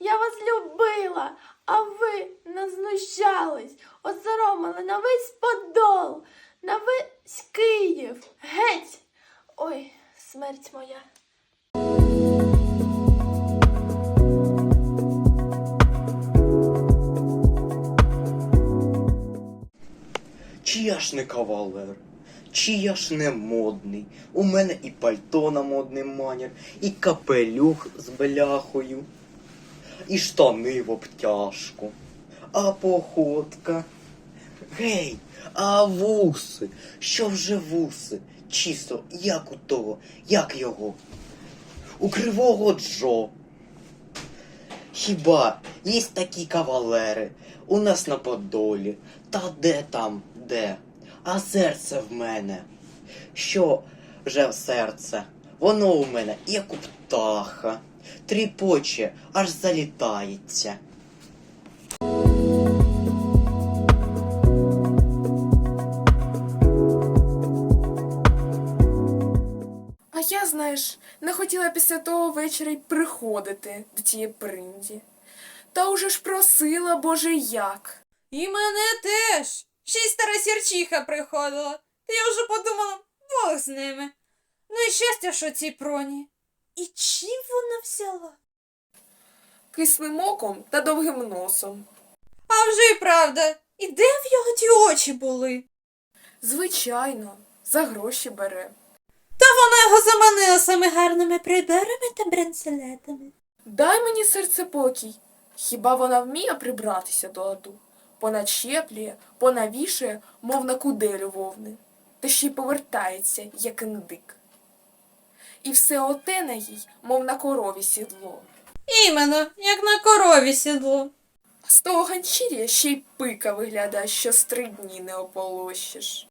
Я вас любила, а ви назнущались, осоромили на весь подол, на весь Київ. Геть! Ой, смерть моя. Чи я ж не кавалер, чи я ж не модний. У мене і пальто на модний манір, і капелюх з бляхою, і штани в обтяжку, а походка. Гей, а вуси? Що вже вуси? Чисто, як у того, як його? У кривого Джо. Хіба є такі кавалери у нас на Подолі? Та де там, де? А серце в мене. Що же серце? Воно у мене як у птаха. Тріпоче, аж залітається. А я, знаєш, не хотіла після того вечора й приходити до тієї принді. Та уже ж просила, боже, як. І мене теж. Ще й стара сірчиха приходила. Та я вже подумала, Бог з ними. Ну і щастя, що цій проні. І чим вона взяла? Кислим оком та довгим носом. А вже й правда. І де в його ті очі були? Звичайно, за гроші бере. Та вона його заманила саме гарними приберами та бренцелетами. Дай мені серце покій. Хіба вона вміє прибратися до ладу? Поначеплює, понавішує, мов на куделю вовни, та ще й повертається, як індик. І все оте на їй, мов на корові сідло. Іменно, як на корові сідло. З того ганчір'я ще й пика виглядає, що з три дні не ополощиш.